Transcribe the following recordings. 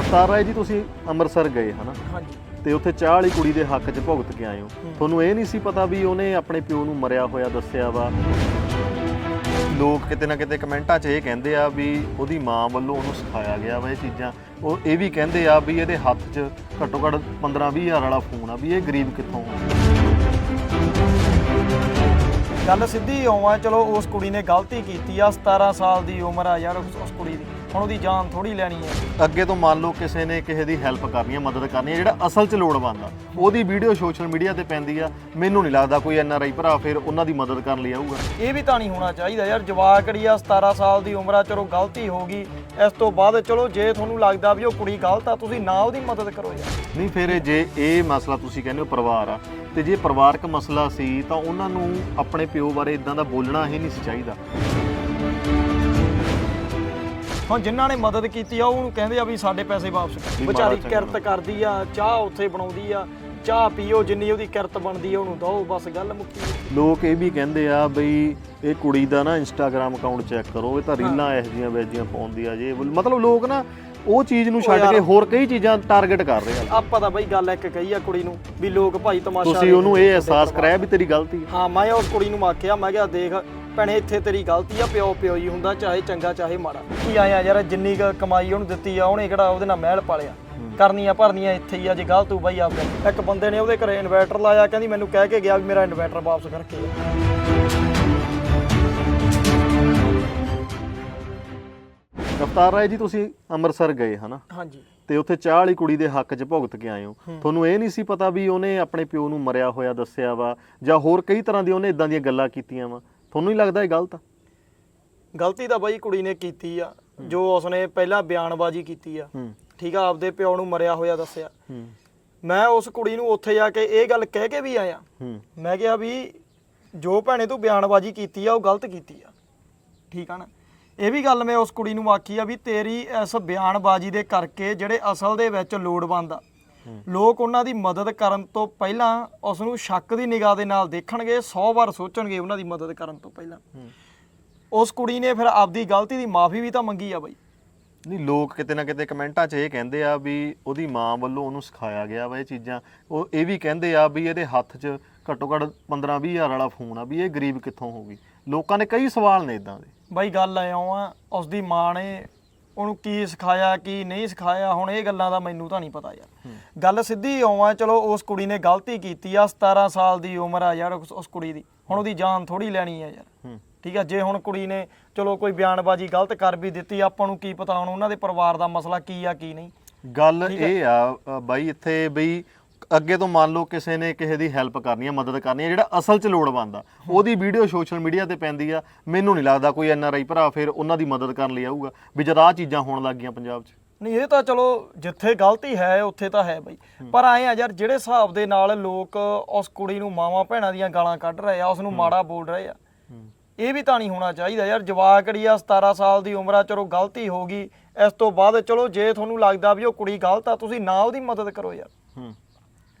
ਅਵਤਾਰ ਰਾਏ ਜੀ ਤੁਸੀਂ ਅੰਮ੍ਰਿਤਸਰ ਗਏ ਹਨਾ? ਹਾਂਜੀ। ਤੇ ਉੱਥੇ ਚਾਹ ਵਾਲੀ ਕੁੜੀ ਦੇ ਹੱਕ 'ਚ ਭੁਗਤ ਕੇ ਆਏ ਹੋ। ਤੁਹਾਨੂੰ ਇਹ ਨਹੀਂ ਸੀ ਪਤਾ ਵੀ ਉਹਨੇ ਆਪਣੇ ਪਿਓ ਨੂੰ ਮਰਿਆ ਹੋਇਆ ਦੱਸਿਆ ਵਾ। ਲੋਕ ਕਿਤੇ ਨਾ ਕਿਤੇ ਕਮੈਂਟਾਂ 'ਚ ਇਹ ਕਹਿੰਦੇ ਆ ਵੀ ਉਹਦੀ ਮਾਂ ਵੱਲੋਂ ਉਹਨੂੰ ਸਿਖਾਇਆ ਗਿਆ ਵਾ ਇਹ ਚੀਜ਼ਾਂ। ਉਹ ਇਹ ਵੀ ਕਹਿੰਦੇ ਆ ਵੀ ਇਹਦੇ ਹੱਥ 'ਚ ਘੱਟੋ ਘੱਟ 15-20 ਹਜ਼ਾਰ ਵਾਲਾ ਫੋਨ ਆ ਵੀ ਇਹ ਗਰੀਬ ਕਿੱਥੋਂ ਆ। ਗੱਲ ਸਿੱਧੀ ਹੋਵਾਂ ਚਲੋ ਉਸ ਕੁੜੀ ਨੇ ਗਲਤੀ ਕੀਤੀ ਆ 17 ਸਾਲ ਦੀ ਉਮਰ ਆ ਯਾਰ ਉਸ ਉਸ ਕੁੜੀ ਦੀ। ਹੁਣ ਉਹਦੀ ਜਾਨ ਥੋੜੀ ਲੈਣੀ ਹੈ। ਅੱਗੇ ਤੋਂ ਮੰਨ ਲਓ ਕਿਸੇ ਨੇ ਕਿਸੇ ਦੀ ਹੈਲਪ ਕਰਨੀ ਹੈ ਮਦਦ ਕਰਨੀ ਹੈ ਜਿਹੜਾ ਅਸਲ 'ਚ ਲੋੜਵੰਦ ਆ। ਉਹਦੀ ਵੀਡੀਓ ਸੋਸ਼ਲ ਮੀਡੀਆ ਤੇ ਪੈਂਦੀ ਆ। ਮੈਨੂੰ ਨਹੀਂ ਲੱਗਦਾ ਕੋਈ ਐਨ ਆਰ ਆਈ ਭਰਾ ਫਿਰ ਉਹਨਾਂ ਦੀ ਮਦਦ ਕਰਨ ਲਈ ਆਊਗਾ। ਇਹ ਵੀ ਤਾਂ ਨਹੀਂ ਹੋਣਾ ਚਾਹੀਦਾ ਯਾਰ ਜਵਾਕੜੀ ਆ 17 ਸਾਲ ਦੀ ਉਮਰ ਆ ਚਲੋ ਗਲਤੀ ਹੋ ਗਈ। ਇਸ ਤੋਂ ਬਾਅਦ ਚਲੋ ਜੇ ਤੁਹਾਨੂੰ ਲੱਗਦਾ ਵੀ ਉਹ ਕੁੜੀ ਗਲਤ ਆ ਤੁਸੀਂ ਨਾ ਉਹਦੀ ਮਦਦ ਕਰੋ ਯਾਰ। ਨਹੀਂ ਫਿਰ ਜੇ ਇਹ ਮਸਲਾ ਤੁਸੀਂ ਕਹਿੰਦੇ ਹੋ ਪਰਿਵਾਰ ਆ ਤੇ ਜੇ ਪਰਿਵਾਰਕ ਮਸਲਾ ਸੀ ਤਾਂ ਉਹਨਾਂ ਨੂੰ ਆਪਣੇ ਪਿਓ ਬਾਰੇ ਇਦਾਂ ਦਾ ਬੋਲਣਾ ਹੀ ਨਹੀਂ ਸੀ ਚਾਹੀਦਾ। ਹੁਣ ਜਿਨ੍ਹਾਂ ਨੇ ਮਦਦ ਕੀਤੀ ਆ ਉਹਨੂੰ ਕਹਿੰਦੇ ਆ ਵੀ ਸਾਡੇ ਪੈਸੇ ਵਾਪਸ ਵਿਚਾਰੀ ਕਿਰਤ ਕਰਦੀ ਆ ਚਾਹ ਉੱਥੇ ਬਣਾਉਂਦੀ ਆ ਚਾਹ ਪੀਓ ਜਿੰਨੀ ਉਹਦੀ ਕਿਰਤ ਬਣਦੀ ਆ ਉਹਨੂੰ ਦੋ ਬਸ ਗੱਲ ਮੁੱਕੀ ਲੋਕ ਇਹ ਵੀ ਕਹਿੰਦੇ ਆ ਬਈ ਇਹ ਕੁੜੀ ਦਾ ਨਾ ਇੰਸਟਾਗ੍ਰam ਅਕਾਊਂਟ ਚੈੱਕ ਕਰੋ ਇਹ ਤਾਂ ਰੀਲਾਂ ਇਹੋ ਜਿਹੀਆਂ ਵੇਜੀਆਂ ਪਾਉਂਦੀ ਆ ਜੇ ਮਤਲਬ ਲੋਕ ਨਾ ਉਹ ਚੀਜ਼ ਨੂੰ ਛੱਡ ਕੇ ਹੋਰ ਕਈ ਚੀਜ਼ਾਂ ਟਾਰਗੇਟ ਕਰ ਰਹੇ ਆ। ਆਪਾਂ ਤਾਂ ਬਈ ਗੱਲ ਇੱਕ ਕਹੀ ਆ ਕੁੜੀ ਨੂੰ ਵੀ ਲੋਕ ਭਾਈ ਤਮਾਸ਼ਾ ਤੁਸੀਂ ਉਹਨੂੰ ਇਹ ਅਹਿਸਾਸ ਕਰਾਇਆ ਵੀ ਤੇਰੀ ਗਲਤੀ ਹੈ ਹਾਂ ਮੈਂ ਉਸ ਕੁੜੀ ਨੂੰ ਆਖਿਆ ਮੈਂ ਕਿਹਾ ਦੇਖ ਭੈਣੇ ਇੱਥੇ ਤੇਰੀ ਗਲਤੀ ਆ ਪਿਓ ਪਿਓ ਹੀ ਹੁੰਦਾ ਚਾਹੇ ਚੰਗਾ ਚਾਹੇ ਮਾੜਾ। ਕੀ ਆਇਆ ਯਾਰ ਜਿੰਨੀ ਕੁ ਕਮਾਈ ਉਹਨੂੰ ਦਿੱਤੀ ਆ ਉਹਨੇ ਕਿਹੜਾ ਉਹਦੇ ਨਾਲ ਮਹਿਲ ਪਾਲਿਆ? ਕਰਨੀਆਂ ਭਰਨੀਆਂ ਇੱਥੇ ਹੀ ਆ ਜੇ ਗਲਤ ਹੋ ਬਾਈ ਆਪੇ ਇੱਕ ਬੰਦੇ ਨੇ ਉਹਦੇ ਘਰੇ ਇਨਵਰਟਰ ਲਾਇਆ ਕਹਿੰਦੀ ਮੈਨੂੰ ਕਹਿ ਕੇ ਗਿਆ ਵੀ ਮੇਰਾ ਇਨਵਰਟਰ ਵਾਪਸ ਕਰਕੇ ਅਵਤਾਰ ਰਾਏ ਜੀ ਤੁਸੀਂ ਅੰਮ੍ਰਿਤਸਰ ਗਏ ਹਨਾ? ਹਾਂਜੀ। ਤੇ ਉੱਥੇ ਚਾਹ ਵਾਲੀ ਕੁੜੀ ਦੇ ਹੱਕ 'ਚ ਭੁਗਤ ਕੇ ਆਏ ਹੋ। ਤੁਹਾਨੂੰ ਇਹ ਨਹੀਂ ਸੀ ਪਤਾ ਵੀ ਉਹਨੇ ਆਪਣੇ ਪਿਓ ਨੂੰ ਮਰਿਆ ਹੋਇਆ ਦੱਸਿਆ ਵਾ ਜਾਂ ਹੋਰ ਕਈ ਤਰ੍ਹਾਂ ਦੀ ਉਹਨੇ ਇਦਾਂ ਦੀਆਂ ਗੱਲਾਂ ਕੀਤੀਆਂ ਵਾ? ਤੁਹਾਨੂੰ ਨਹੀਂ ਲੱਗਦਾ ਇਹ ਗਲਤ ਆ? ਗਲਤੀ ਤਾਂ ਬਾਈ ਕੁੜੀ ਨੇ ਕੀਤੀ ਆ ਜੋ ਉਸਨੇ ਪਹਿਲਾਂ ਬਿਆਨਬਾਜ਼ੀ ਕੀਤੀ ਆ। ਹੂੰ। ਠੀਕ ਆ ਆਪਦੇ ਪਿਓ ਨੂੰ ਮਰਿਆ ਹੋਇਆ ਦੱਸਿਆ। ਹੂੰ। ਮੈਂ ਉਸ ਕੁੜੀ ਨੂੰ ਉੱਥੇ ਜਾ ਕੇ ਇਹ ਗੱਲ ਕਹਿ ਕੇ ਵੀ ਆਇਆ। ਹੂੰ। ਮੈਂ ਕਿਹਾ ਵੀ ਜੋ ਭੈਣੇ ਤੂੰ ਬਿਆਨਬਾਜ਼ੀ ਕੀਤੀ ਆ ਉਹ ਗਲਤ ਕੀਤੀ ਆ। ਠੀਕ ਆ ਨਾ? ਇਹ ਵੀ ਗੱਲ ਮੈਂ ਉਸ ਕੁੜੀ ਨੂੰ ਆਖੀ ਆ ਵੀ ਤੇਰੀ ਇਸ ਬਿਆਨਬਾਜ਼ੀ ਦੇ ਕਰਕੇ ਜਿਹੜੇ ਅਸਲ ਦੇ ਵਿੱਚ ਲੋੜਵੰਦ ਆ ਲੋਕ ਉਹਨਾਂ ਦੀ ਮਦਦ ਕਰਨ ਤੋਂ ਪਹਿਲਾਂ ਉਸ ਨੂੰ ਸ਼ੱਕ ਦੀ ਨਿਗਾਹ ਦੇ ਨਾਲ ਦੇਖਣਗੇ 100 ਵਾਰ ਸੋਚਣਗੇ ਉਹਨਾਂ ਦੀ ਮਦਦ ਕਰਨ ਤੋਂ ਪਹਿਲਾਂ। ਉਸ ਕੁੜੀ ਨੇ ਫਿਰ ਆਪਦੀ ਗਲਤੀ ਦੀ ਮਾਫੀ ਵੀ ਤਾਂ ਮੰਗੀ ਆ ਬਾਈ। ਨਹੀਂ ਲੋਕ ਕਿਤੇ ਨਾ ਕਿਤੇ ਕਮੈਂਟਾਂ 'ਚ ਇਹ ਕਹਿੰਦੇ ਆ ਵੀ ਉਹਦੀ ਮਾਂ ਵੱਲੋਂ ਉਹਨੂੰ ਸਿਖਾਇਆ ਗਿਆ ਵਾ ਇਹ ਚੀਜ਼ਾਂ। ਉਹ ਇਹ ਵੀ ਕਹਿੰਦੇ ਆ ਵੀ ਇਹਦੇ ਹੱਥ 'ਚ ਘੱਟੋ ਘੱਟ 15-20 ਹਜ਼ਾਰ ਵਾਲਾ ਫੋਨ ਆ ਵੀ ਇਹ ਗਰੀਬ ਕਿੱਥੋਂ ਹੋਊਗੀ ਲੋਕਾਂ ਨੇ ਕਈ ਸਵਾਲ ਨੇ ਇਦਾਂ ਦੇ। ਬਾਈ ਗੱਲ ਐ ਆ ਉਸ ਦੀ ਮਾਂ ਨੇ ਉਹਨੂੰ ਕੀ ਸਿਖਾਇਆ ਕੀ ਨਹੀਂ ਸਿਖਾਇਆ ਹੁਣ ਇਹ ਗੱਲਾਂ ਦਾ ਮੈਨੂੰ ਤਾਂ ਨਹੀਂ ਪਤਾ ਯਾਰ। ਗੱਲ ਸਿੱਧੀ ਆਵਾਂ ਚਲੋ ਉਸ ਕੁੜੀ ਨੇ ਗਲਤੀ ਕੀਤੀ ਆ 17 ਸਾਲ ਦੀ ਉਮਰ ਆ ਯਾਰ ਉਸ ਉਸ ਕੁੜੀ ਦੀ। ਹੁਣ ਉਹਦੀ ਜਾਨ ਥੋੜੀ ਲੈਣੀ ਆ ਯਾਰ। ਠੀਕ ਆ ਜੇ ਹੁਣ ਕੁੜੀ ਨੇ ਚਲੋ ਕੋਈ ਬਿਆਨਬਾਜ਼ੀ ਗਲਤ ਕਰ ਵੀ ਦਿੱਤੀ ਆਪਾਂ ਨੂੰ ਕੀ ਪਤਾ ਹੁਣ ਉਹਨਾਂ ਦੇ ਪਰਿਵਾਰ ਦਾ ਮਸਲਾ ਕੀ ਆ ਕੀ ਨਹੀਂ। ਗੱਲ ਇਹ ਆ ਬਾਈ ਇੱਥੇ ਬਈ ਅੱਗੇ ਤੋਂ ਮੰਨ ਲਓ ਕਿਸੇ ਨੇ ਕਿਸੇ ਦੀ ਹੈਲਪ ਕਰਨੀ ਹੈ ਮਦਦ ਕਰਨੀ ਹੈ ਜਿਹੜਾ ਅਸਲ 'ਚ ਲੋੜਵੰਦ ਆ। ਉਹਦੀ ਵੀਡੀਓ ਸੋਸ਼ਲ ਮੀਡੀਆ ਤੇ ਪੈਂਦੀ ਆ। ਮੈਨੂੰ ਨਹੀਂ ਲੱਗਦਾ ਕੋਈ ਐਨ ਆਰ ਆਈ ਭਰਾ ਫਿਰ ਉਹਨਾਂ ਦੀ ਮਦਦ ਕਰਨ ਲਈ ਆਊਗਾ ਵੀ ਜਦ ਆਹ ਚੀਜ਼ਾਂ ਹੋਣ ਲੱਗ ਗਈਆਂ ਪੰਜਾਬ 'ਚ। ਨਹੀਂ ਇਹ ਤਾਂ ਚਲੋ ਜਿੱਥੇ ਗਲਤੀ ਹੈ ਉੱਥੇ ਤਾਂ ਹੈ ਬਈ। ਪਰ ਆਏ ਆ ਯਾਰ ਜਿਹੜੇ ਹਿਸਾਬ ਦੇ ਨਾਲ ਲੋਕ ਉਸ ਕੁੜੀ ਨੂੰ ਮਾਵਾਂ ਭੈਣਾਂ ਦੀਆਂ ਗਾਲਾਂ ਕੱਢ ਰਹੇ ਆ ਉਸ ਨੂੰ ਮਾੜਾ ਬੋਲ ਰਹੇ ਆ ਇਹ ਵੀ ਤਾਂ ਨਹੀਂ ਹੋਣਾ ਚਾਹੀਦਾ ਯਾਰ। ਜਵਾਕੜੀ ਆ 17 ਸਾਲ ਦੀ ਉਮਰ ਆ ਚਲੋ ਗਲਤੀ ਹੋ ਗਈ। ਇਸ ਤੋਂ ਬਾਅਦ ਚਲੋ ਜੇ ਤੁਹਾਨੂੰ ਲੱਗਦਾ ਵੀ ਉਹ ਕੁੜੀ ਗਲਤ ਆ ਤੁਸੀਂ ਨਾ ਉਹਦੀ ਮਦਦ ਕਰੋ ਯਾਰ। ਹੂੰ।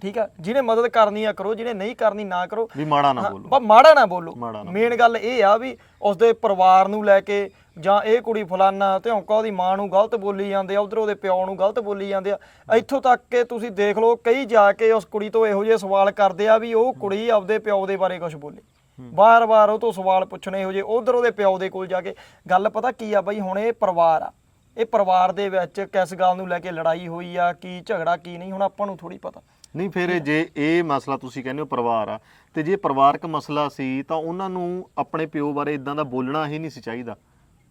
ਠੀਕ ਆ? ਜਿਹਨੇ ਮਦਦ ਕਰਨੀ ਆ ਕਰੋ ਜਿਹਨੇ ਨਹੀਂ ਕਰਨੀ ਨਾ ਕਰੋ। ਵੀ ਮਾੜਾ ਨਾ ਬੋਲੋ। ਬਸ ਮਾੜਾ ਨਾ ਬੋਲੋ। ਮਾੜਾ ਨਾ ਮੇਨ ਗੱਲ ਇਹ ਆ ਵੀ ਉਸਦੇ ਪਰਿਵਾਰ ਨੂੰ ਲੈ ਕੇ ਜਾਂ ਇਹ ਕੁੜੀ ਫਲਾਨਾ ਧਿਉਂਕਾ ਉਹਦੀ ਮਾਂ ਨੂੰ ਗਲਤ ਬੋਲੀ ਜਾਂਦੇ ਆ ਉਧਰ ਉਹਦੇ ਪਿਓ ਨੂੰ ਗਲਤ ਬੋਲੀ ਜਾਂਦੇ ਆ। ਇੱਥੋਂ ਤੱਕ ਕਿ ਤੁਸੀਂ ਦੇਖ ਲਓ ਕਈ ਜਾ ਕੇ ਉਸ ਕੁੜੀ ਤੋਂ ਇਹੋ ਜਿਹੇ ਸਵਾਲ ਕਰਦੇ ਆ ਵੀ ਉਹ ਕੁੜੀ ਆਪਦੇ ਪਿਓ ਦੇ ਬਾਰੇ ਕੁਝ ਬੋਲੇ। ਬਾਰ-ਬਾਰ ਉਹ ਤੋਂ ਸਵਾਲ ਪੁੱਛਣੇ ਇਹੋ ਜਿਹੇ ਉਧਰ ਉਹਦੇ ਪਿਓ ਦੇ ਕੋਲ ਜਾ ਕੇ। ਗੱਲ ਪਤਾ ਕੀ ਆ ਬਈ ਹੁਣ ਇਹ ਪਰਿਵਾਰ ਆ। ਇਹ ਪਰਿਵਾਰ ਦੇ ਵਿੱਚ ਕਿਸ ਗੱਲ ਨੂੰ ਲੈ ਕੇ ਲੜਾਈ ਹੋਈ ਆ ਕੀ ਝਗੜਾ ਕੀ ਨਹੀਂ ਹੁਣ ਆਪਾਂ ਨੂੰ ਥੋੜੀ ਪਤਾ। ਨਹੀਂ ਫਿਰ ਜੇ ਇਹ ਮਸਲਾ ਤੁਸੀਂ ਕਹਿੰਦੇ ਹੋ ਪਰਿਵਾਰ ਆ ਤੇ ਜੇ ਪਰਿਵਾਰਕ ਮਸਲਾ ਸੀ ਤਾਂ ਉਹਨਾਂ ਨੂੰ ਆਪਣੇ ਪਿਓ ਬਾਰੇ ਇਦਾਂ ਦਾ ਬੋਲਣਾ ਹੀ ਨਹੀਂ ਸੀ ਚਾਹੀਦਾ।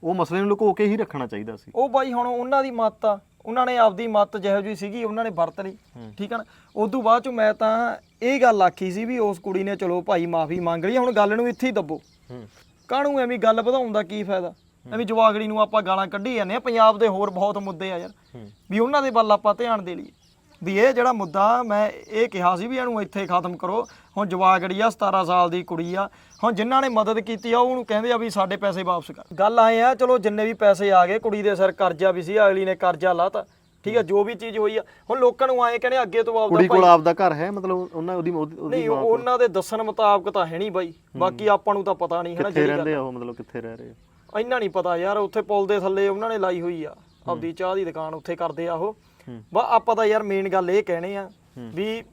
ਉਹ ਮਸਲੇ ਨੂੰ ਲੁਕੋ ਕੇ ਹੀ ਰੱਖਣਾ ਚਾਹੀਦਾ ਸੀ। ਉਹ ਬਾਈ ਹੁਣ ਉਹਨਾਂ ਦੀ ਮੱਤ ਆ ਉਹਨਾਂ ਨੇ ਆਪਦੀ ਮੱਤ ਜਿਹੋ ਜਿਹੀ ਸੀਗੀ ਉਹਨਾਂ ਨੇ ਵਰਤ ਲਈ ਠੀਕ ਆ ਨਾ? ਉਦੋਂ ਬਾਅਦ ਚ ਮੈਂ ਤਾਂ ਇਹ ਗੱਲ ਆਖੀ ਸੀ ਵੀ ਉਸ ਕੁੜੀ ਨੇ ਚਲੋ ਭਾਈ ਮਾਫੀ ਮੰਗ ਲਈ ਹੁਣ ਗੱਲ ਨੂੰ ਇੱਥੇ ਹੀ ਦੱਬੋ। ਕਾਹਨੂੰ ਐਵੇਂ ਗੱਲ ਵਧਾਉਣ ਦਾ ਕੀ ਫਾਇਦਾ? ਐਵੇਂ ਜਵਾਗੜੀ ਨੂੰ ਆਪਾਂ ਗਾਲਾਂ ਕੱਢੀ ਜਾਂਦੇ ਆ ਪੰਜਾਬ ਦੇ ਹੋਰ ਬਹੁਤ ਮੁੱਦੇ ਆ ਯਾਰ। ਵੀ ਉਹਨਾਂ ਦੇ ਵੱਲ ਆਪਾਂ ਧਿਆਨ ਦੇ ਲਈਏ। ਵੀ ਇਹ ਜਿਹੜਾ ਮੁੱਦਾ ਮੈਂ ਇਹ ਕਿਹਾ ਸੀ ਵੀ ਇਹਨੂੰ ਇੱਥੇ ਖਤਮ ਕਰੋ। ਹੁਣ ਜਵਾਗੜੀ ਆ 17 ਸਾਲ ਦੀ ਕੁੜੀ ਆ। ਹੁਣ ਜਿਨ੍ਹਾਂ ਨੇ ਮਦਦ ਕੀਤੀ ਆ ਉਹਨੂੰ ਕਹਿੰਦੇ ਆ ਵੀ ਸਾਡੇ ਪੈਸੇ ਵਾਪਸ ਕਰ। ਗੱਲ ਆਏ ਆ ਚਲੋ ਜਿੰਨੇ ਵੀ ਪੈਸੇ ਆ ਗਏ ਕੁੜੀ ਦੇ ਸਿਰ ਕਰਜ਼ਾ ਵੀ ਸੀ ਅਗਲੀ ਨੇ ਕਰਜ਼ਾ ਲਾਤਾ। ਠੀਕ ਆ ਜੋ ਵੀ ਚੀਜ਼ ਹੋਈ ਆ। ਹੁਣ ਲੋਕਾਂ ਨੂੰ ਆਏ ਕਹਿੰਦੇ ਅੱਗੇ ਤੋਂ ਆਪਦਾ ਕੁੜੀ ਕੋਲ ਆਪਦਾ ਘਰ ਹੈ? ਮਤਲਬ ਉਹਨਾਂ ਉਹਦੀ ਨਹੀਂ ਉਹ- ਉਹਨਾਂ ਦੇ ਦੱਸਣ ਮੁਤਾਬਕ ਤਾਂ ਹੈ ਨਹੀਂ ਬਾਈ। ਬਾਕੀ ਆਪਾਂ ਨੂੰ ਤਾਂ ਪਤਾ ਨਹੀਂ ਹੈ ਨਾ ਕਿੱਥੇ ਰਹਿੰਦੇ ਆ। ਉਹ ਮਤਲਬ ਕਿੱਥੇ ਰਹਿ ਰਹੇ ਆ? ਇੰਨਾ ਨਹੀਂ ਪਤਾ ਯਾਰ ਉੱਥੇ ਪੁਲ ਦੇ ਥੱਲੇ ਉਹਨਾਂ ਨੇ ਲਾਈ ਹੋਈ ਆ। ਆਪਦੀ ਚਾਹ ਦੀ ਦੁਕਾਨ ਉੱਥੇ ਕਰਦੇ ਆ ਉਹ। ਬਾ ਆਪਾਂ ਤਾਂ ਯਾਰ ਮੇਨ ਗੱਲ ਇਹ ਕਹਿਣੇ ਆ ਵੀ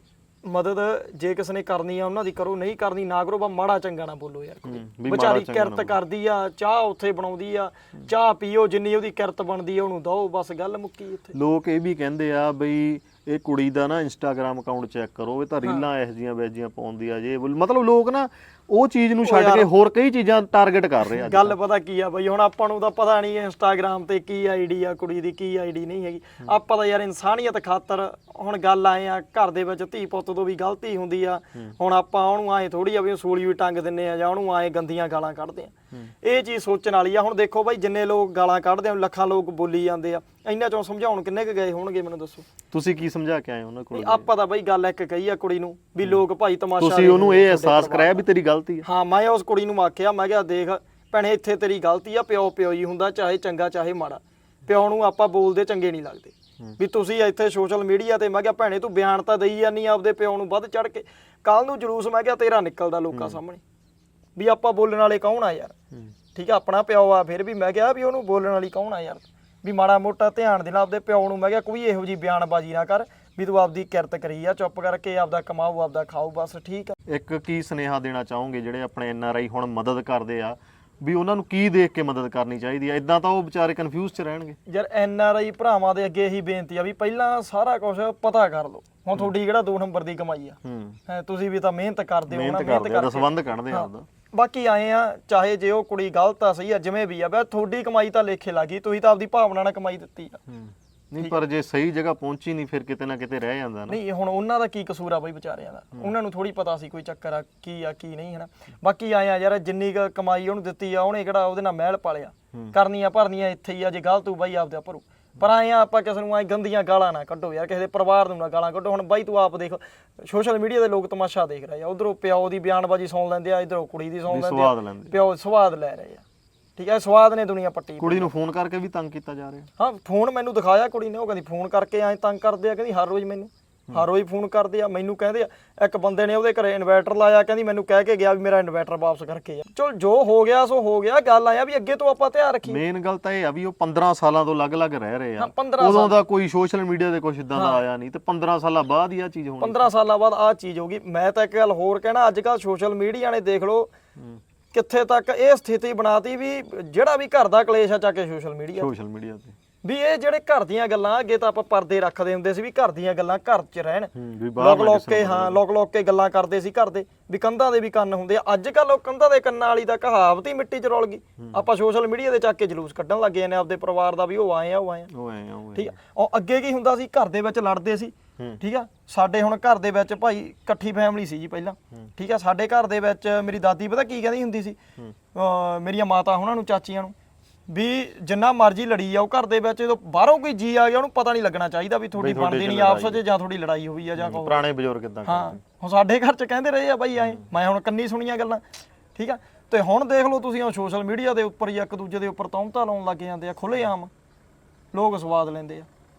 ਮਦਦ ਜੇ ਕਿਸ ਨੇ ਕਰਨੀ ਆ ਉਹਨਾਂ ਦੀ ਕਰੋ ਨਹੀਂ ਕਰਨੀ ਨਾ ਕਰੋ ਬਾ ਮਾੜਾ ਚੰਗਾ ਨਾ ਬੋਲੋ ਯਾਰ ਵੀ ਵਿਚਾਰੀ ਕਿਰਤ ਕਰਦੀ ਆ ਚਾਹ ਉੱਥੇ ਬਣਾਉਂਦੀ ਆ ਚਾਹ ਪੀਓ ਜਿੰਨੀ ਉਹਦੀ ਕਿਰਤ ਬਣਦੀ ਆ ਉਹਨੂੰ ਦਓ ਬਸ ਗੱਲ ਮੁੱਕੀ ਇੱਥੇ। ਲੋਕ ਇਹ ਵੀ ਕਹਿੰਦੇ ਆ ਬਈ ਇਹ ਕੁੜੀ ਦਾ ਨਾ ਇੰਸਟਾਗ੍ਰam ਅਕਾਊਂਟ ਚੈੱਕ ਕਰੋ ਇਹ ਤਾਂ ਰੀਲਾਂ ਇਹੋ ਜੀਆਂ ਵੇਜੀਆਂ ਪਾਉਂਦੀ ਆ ਜੇ। ਮਤਲਬ ਲੋਕ ਨਾ ਉਹ ਚੀਜ਼ ਨੂੰ ਛੱਡ ਕੇ ਹੋਰ ਕਈ ਚੀਜ਼ਾਂ ਟਾਰਗੇਟ ਕਰ ਰਹੇ ਆ ਗੱਲ ਪਤਾ ਕੀ ਆ ਬਈ ਹੁਣ ਆਪਾਂ ਨੂੰ ਤਾਂ ਪਤਾ ਨਹੀਂ ਇੰਸਟਾਗ੍ਰam ਤੇ ਕੀ ਆਈਡੀ ਆ ਕੁੜੀ ਦੀ ਕੀ ਆਈਡੀ ਨਹੀਂ ਹੈਗੀ। ਆਪਾਂ ਤਾਂ ਯਾਰ ਇਨਸਾਨੀਅਤ ਖਾਤਰ ਹੁਣ ਗੱਲ ਆਏ ਆ ਘਰ ਦੇ ਵਿੱਚ ਧੀ ਪੁੱਤ ਤੋਂ ਵੀ ਗਲਤੀ ਹੁੰਦੀ ਆ। ਹੁਣ ਆਪਾਂ ਉਹਨੂੰ ਆਏ ਥੋੜੀ ਆ ਵੀ ਸੂਲੀ ਵੀ ਟੰਗ ਦਿੰਨੇ ਆ ਜਾਂ ਉਹਨੂੰ ਆਏ ਗੰਦੀਆਂ ਗਾਲਾਂ ਕੱਢਦੇ ਆ। ਇਹ ਚੀਜ਼ ਸੋਚਣ ਵਾਲੀ ਆ। ਹੁਣ ਦੇਖੋ ਬਾਈ ਜਿੰਨੇ ਲੋਕ ਗਾਲਾਂ ਕੱਢਦੇ ਆ ਲੱਖਾਂ ਲੋਕ ਬੋਲੀ ਜਾਂਦੇ ਆ। ਇੰਨਾ ਚੋਂ ਸਮਝਾਉਣ ਕਿੰਨੇ ਕੁ ਗਏ ਹੋਣਗੇ ਮੈਨੂੰ ਦੱਸੋ? ਤੁਸੀਂ ਕੀ ਸਮਝਾ ਕੇ ਆਏ ਉਹਨਾਂ ਕੋਲ? ਆਪਾਂ ਤਾਂ ਬਈ ਗੱਲ ਇੱਕ ਕਹੀ ਆ ਕੁੜੀ ਨੂੰ ਵੀ ਲੋਕ ਭਾਈ ਤਮਾਸ਼ਾ ਤੁਸੀਂ ਉਹਨੂੰ ਇਹ ਅਹਿਸਾਸ ਕਰਾਇਆ ਵੀ ਤੇਰੀ ਗਲਤੀ ਆ? ਹਾਂ ਮੈਂ ਉਸ ਕੁੜੀ ਨੂੰ ਆਖਿਆ ਮੈਂ ਕਿਹਾ ਦੇਖ ਭੈਣੇ ਇੱਥੇ ਤੇਰੀ ਗਲਤੀ ਆ। ਪਿਓ ਪਿਓ ਹੀ ਹੁੰਦਾ ਚਾਹੇ ਚੰਗਾ ਚਾਹੇ ਮਾੜਾ। ਪਿਓ ਨੂੰ ਆਪਾਂ ਬੋਲਦੇ ਚੰਗੇ ਨਹੀਂ ਲੱਗਦੇ। ਵੀ ਤੁਸੀਂ ਇੱਥੇ ਸੋਸ਼ਲ ਮੀਡੀਆ ਤੇ ਮੈਂ ਕਿਹਾ ਭੈਣੇ ਤੂੰ ਬਿਆਨ ਤਾਂ ਦੇਈ ਜਾਨੀ ਆਪਦੇ ਪਿਓ ਨੂੰ ਵੱਧ ਚੜ ਕੇ। ਕੱਲ ਨੂੰ ਜਲੂਸ ਮੈਂ ਕਿਹਾ ਤੇਰਾ ਨਿਕਲਦਾ ਲੋਕਾਂ ਸਾਹਮਣੇ। ਵੀ ਆਪਾਂ ਬੋਲਣ ਵਾਲੇ ਕੌਣ ਆ ਯਾਰ? ਠੀਕ ਆ ਆਪਣਾ ਪਿਓ ਆ ਫਿਰ ਵੀ ਮੈਂ ਕਿਹਾ ਵੀ ਉਹਨੂੰ ਬੋਲਣ ਵਾਲੀ ਕੌਣ ਆ ਯਾਰ? ਵੀ ਮਾੜਾ ਮੋਟਾ ਧਿਆਨ ਦੇਣਾ ਆਪਦੇ ਪਿਓ ਨੂੰ ਮੈਂ ਕਿਹਾ ਕੋਈ ਇਹੋ ਜੀ ਬਿਆਨਬਾਜ਼ੀ ਨਾ ਕਰ ਵੀ ਤੂੰ ਆਪਦੀ ਕਿਰਤ ਕਰੀ ਆ ਚੁੱਪ ਕਰਕੇ ਆਪਦਾ ਕਮਾਓ ਆਪਦਾ ਖਾਓ ਬਸ ਠੀਕ ਆ। ਇੱਕ ਕੀ ਸੁਨੇਹਾ ਦੇਣਾ ਚਾਹੋਗੇ ਜਿਹੜੇ ਆਪਣੇ ਐਨ ਆਰ ਆਈ ਹੁਣ ਮਦਦ ਕਰਦੇ ਆ ਵੀ ਉਹਨਾਂ ਨੂੰ ਕੀ ਦੇਖ ਕੇ ਮਦਦ ਕਰਨੀ ਚਾਹੀਦੀ ਆ? ਇਦਾਂ ਤਾਂ ਉਹ ਵਿਚਾਰੇ ਕਨਫਿਊਜ਼ ਚ ਰਹਿਣਗੇ। ਯਾਰ ਐਨ ਆਰ ਆਈ ਭਰਾਵਾਂ ਦੇ ਅੱਗੇ ਇਹੀ ਬੇਨਤੀ ਆ ਵੀ ਪਹਿਲਾਂ ਸਾਰਾ ਕੁਝ ਪਤਾ ਕਰ ਲਓ। ਹੁਣ ਤੁਹਾਡੀ ਕਿਹੜਾ ਦੋ ਨੰਬਰ ਦੀ ਕਮਾਈ ਆ। ਤੁਸੀਂ ਵੀ ਤਾਂ ਮਿਹਨਤ ਕਰਦੇ ਹੋ ਨਾ ਮਿਹਨਤ ਕਰਦੇ ਆ ਦਸਵੰਦ ਕੱਢਦੇ ਆ ਆਪਦਾ। ਬਾਕੀ ਆਏ ਆ ਚਾਹੇ ਜੇ ਉਹ ਕੁੜੀ ਗਲਤ ਆ ਸਹੀ ਆ ਜਿਵੇਂ ਵੀ ਆ ਬਈ ਤੁਹਾਡੀ ਕਮਾਈ ਤਾਂ ਲੇਖੇ ਲੱਗੀ ਤੁਸੀਂ ਤਾਂ ਆਪਦੀ ਭਾਵਨਾ ਨਾਲ ਕਮਾਈ ਦਿੱਤੀ ਆ। ਹੂੰ। ਨਹੀਂ ਪਰ ਜੇ ਸਹੀ ਜਗ੍ਹਾ ਪਹੁੰਚੀ ਨਹੀਂ ਫਿਰ ਕਿਤੇ ਨਾ ਕਿਤੇ ਰਹਿ ਜਾਂਦਾ ਨਾ। ਨਹੀਂ ਹੁਣ ਉਹਨਾਂ ਦਾ ਕੀ ਕਸੂਰ ਆ ਬਈ ਵਿਚਾਰਿਆਂ ਦਾ? ਉਹਨਾਂ ਨੂੰ ਥੋੜੀ ਪਤਾ ਸੀ ਕੋਈ ਚੱਕਰ ਆ ਕੀ ਆ ਕੀ ਨਹੀਂ ਹਨਾ? ਬਾਕੀ ਆਏ ਆ ਯਾਰ ਜਿੰਨੀ ਕੁ ਕਮਾਈ ਉਹਨੂੰ ਦਿੱਤੀ ਆ ਉਹਨੇ ਕਿਹੜਾ ਉਹਦੇ ਨਾਲ ਮਹਿਲ ਪਾਲਿਆ। ਕਰਨੀਆਂ ਭਰਨੀਆਂ ਇੱਥੇ ਹੀ ਆ ਜੇ ਗਲਤ ਹੋਊ ਬਾਈ ਆਪਦੇ ਭਰੂ। ਪਰ ਆਏ ਆ ਆਪਾਂ ਕਿਸੇ ਨੂੰ ਆਏ ਗੰਦੀਆਂ ਗਾਲਾਂ ਨਾ ਕੱਢੋ ਯਾਰ ਕਿਸੇ ਦੇ ਪਰਿਵਾਰ ਨੂੰ ਨਾ ਗਾਲਾਂ ਕੱਢੋ। ਹੁਣ ਬਾਈ ਤੂੰ ਆਪ ਦੇਖ ਸੋਸ਼ਲ ਮੀਡੀਆ ਦੇ ਲੋਕ ਤਮਾਸ਼ਾ ਦੇਖ ਰਹੇ ਆ। ਉਧਰੋਂ ਪਿਓ ਦੀ ਬਿਆਨਬਾਜ਼ੀ ਸੁਣ ਲੈਂਦੇ ਆ ਇਧਰੋਂ ਕੁੜੀ ਦੀ ਸੁਣ ਲੈਂਦੇ ਸਵਾਦ ਆ। ਲੈਂਦੇ ਪਿਓ ਸਵਾਦ ਲੈ ਰਹੇ ਆ। ਠੀਕ ਹੈ ਸਵਾਦ ਨੇ ਦੁਨੀਆ ਪੱਟੀ ਕੁੜੀ ਨੂੰ ਫੋਨ ਕਰਕੇ ਵੀ ਤੰਗ ਕੀਤਾ ਜਾ ਰਿਹਾ। ਹਾਂ ਫੋਨ ਮੈਨੂੰ ਦਿਖਾਇਆ ਕੁੜੀ ਨੇ ਉਹ ਕਹਿੰਦੀ ਫੋਨ ਕਰਕੇ ਐਂ ਤੰਗ ਕਰਦੇ ਆ ਕਹਿੰਦੀ ਹਰ ਰੋਜ਼ ਮੈਨੂੰ। ਹਰ ਰੋਜ਼ ਫੋਨ ਕਰਦੇ ਆ ਮੈਨੂੰ ਕਹਿੰਦੇ ਆ ਇੱਕ ਬੰਦੇ ਨੇ ਉਹਦੇ ਘਰੇ ਇਨਵਰਟਰ ਲਾਇਆ ਕਹਿੰਦੀ ਮੈਨੂੰ ਕਹਿ ਕੇ ਗਿਆ ਵੀ ਮੇਰਾ ਇਨਵਰਟਰ ਵਾਪਸ ਕਰਕੇ ਆ। ਚਲ ਜੋ ਹੋ ਗਿਆ ਸੋ ਹੋ ਗਿਆ ਗੱਲ ਆਇਆ ਵੀ ਅੱਗੇ ਤੋਂ ਆਪਾਂ ਧਿਆਨ ਰੱਖੀ। ਮੇਨ ਗੱਲ ਤਾਂ ਇਹ ਆ ਵੀ ਉਹ 15 ਸਾਲਾਂ ਤੋਂ ਅਲੱਗ-ਅਲੱਗ ਰਹਿ ਰਹੇ ਆ। ਹਾਂ, 15 ਉਦੋਂ ਦਾ ਕੋਈ ਸੋਸ਼ਲ ਮੀਡੀਆ ਤੇ ਕੁਝ ਇਦਾਂ ਦਾ ਆਇਆ ਨਹੀਂ ਤੇ 15 ਸਾਲਾਂ ਬਾਅਦ ਹੀ ਆ ਚੀਜ਼ ਹੋਣੀ 15 ਸਾਲਾਂ ਬਾਅਦ ਆਹ ਚੀਜ਼ ਹੋ ਗਈ। ਮੈਂ ਤਾਂ ਇੱਕ ਗੱਲ ਹੋਰ ਕਹਿਣਾ ਅੱਜ ਕੱਲ ਸੋਸ਼ਲ ਮੀਡੀਆ ਨੇ ਦੇਖ ਲਓ ਕਿੱਥੇ ਤੱਕ ਇਹ ਸਥਿਤੀ ਬਣਾਤੀ ਵੀ ਜਿਹੜਾ ਵੀ ਘਰ ਦਾ ਕਲੇਸ਼ ਆ ਚੱਕ ਸੋਸ਼ਲ ਮੀਡੀਆ ਸੋਸ਼ਲ ਮੀਡੀਆ ਤੇ। ਵੀ ਇਹ ਜਿਹੜੇ ਘਰ ਦੀਆਂ ਗੱਲਾਂ ਅੱਗੇ ਤਾਂ ਆਪਾਂ ਪਰਦੇ ਰੱਖਦੇ ਹੁੰਦੇ ਸੀ ਵੀ ਘਰ ਦੀਆਂ ਗੱਲਾਂ ਘਰ 'ਚ ਰਹਿਣ। ਲੋਕ ਲੋਕ ਕੇ ਹਾਂ ਲੋਕ ਲੋਕ ਕੇ ਗੱਲਾਂ ਕਰਦੇ ਸੀ ਘਰ ਦੇ ਵੀ ਕੰਧਾਂ ਦੇ ਵੀ ਕੰਨ ਹੁੰਦੇ ਆ। ਅੱਜ ਕੱਲ ਉਹ ਕੰਧਾਂ ਦੇ ਕੰਨਾਂ ਵਾਲੀ ਤਾਂ ਕਹਾਵਤ ਹੀ ਮਿੱਟੀ 'ਚ ਰੁਲ ਗਈ। ਆਪਾਂ ਸੋਸ਼ਲ ਮੀਡੀਆ ਦੇ ਚੱਕ ਕੇ ਜਲੂਸ ਕੱਢਣ ਲੱਗੇ ਨੇ ਆਪਦੇ ਪਰਿਵਾਰ ਦਾ ਵੀ ਉਹ ਆਏ ਆ ਉਹ ਆਏ ਆ। ਠੀਕ ਆ। ਉਹ ਅੱਗੇ ਕੀ ਹੁੰਦਾ ਸੀ? ਘਰ ਦੇ ਵਿੱਚ ਲੜਦੇ ਸੀ। ਠੀਕ ਆ? ਸਾਡੇ ਹੁਣ ਘਰ ਦੇ ਵਿੱਚ ਭਾਈ ਇਕੱਠੀ ਫੈਮਿਲੀ ਸੀ ਜੀ ਪਹਿਲਾਂ। ਠੀਕ ਆ? ਸਾਡੇ ਘਰ ਦੇ ਵਿੱਚ ਮੇਰੀ ਦਾਦੀ ਪਤਾ ਕੀ ਕਹਿੰਦੀ ਹੁੰਦੀ ਸੀ? ਮੇਰੀਆਂ ਮਾਤਾ ਉਹਨਾਂ ਨੂੰ ਚਾਚੀਆਂ ਨੂੰ ਵੀ ਜਿੰਨਾ ਮਰਜ਼ੀ ਲੜੀ ਜਾਓ ਘਰ ਦੇ ਵਿੱਚ ਜਦੋਂ ਬਾਹਰੋਂ ਕੋਈ ਜੀ ਆ ਗਿਆ ਉਹਨੂੰ ਪਤਾ ਨਹੀਂ ਲੱਗਣਾ ਚਾਹੀਦਾ ਵੀ ਤੁਹਾਡੀ ਬਣਦੀ ਨਹੀਂ ਆਪਸ ਵਿੱਚ ਜਾਂ ਤੁਹਾਡੀ ਲੜਾਈ ਹੋਈ ਆ ਜਾਂ ਕੋਈ ਪੁਰਾਣੇ ਬਜ਼ੁਰਗ ਇਦਾਂ ਹਾਂ। ਹੁਣ ਸਾਡੇ ਘਰ ਚ ਕਹਿੰਦੇ ਰਹੇ ਆ ਬਾਈ ਐ। ਮੈਂ ਹੁਣ ਕੰਨੀ ਸੁਣੀਆਂ ਗੱਲਾਂ। ਠੀਕ ਆ? ਤੇ ਹੁਣ ਦੇਖ ਲਓ ਤੁਸੀਂ ਉਹ ਸੋਸ਼ਲ ਮੀਡੀਆ ਦੇ ਉੱਪਰ ਹੀ ਇੱਕ ਦੂਜੇ ਦੇ ਉੱਪਰ ਤੌਮਤਾ ਲਾਉਣ ਲੱਗ ਜਾਂਦੇ ਆ ਖੁੱਲੇ ਆਮ। ਲੋਕ ਸਵਾਦ ਲੈਂਦੇ ਆ।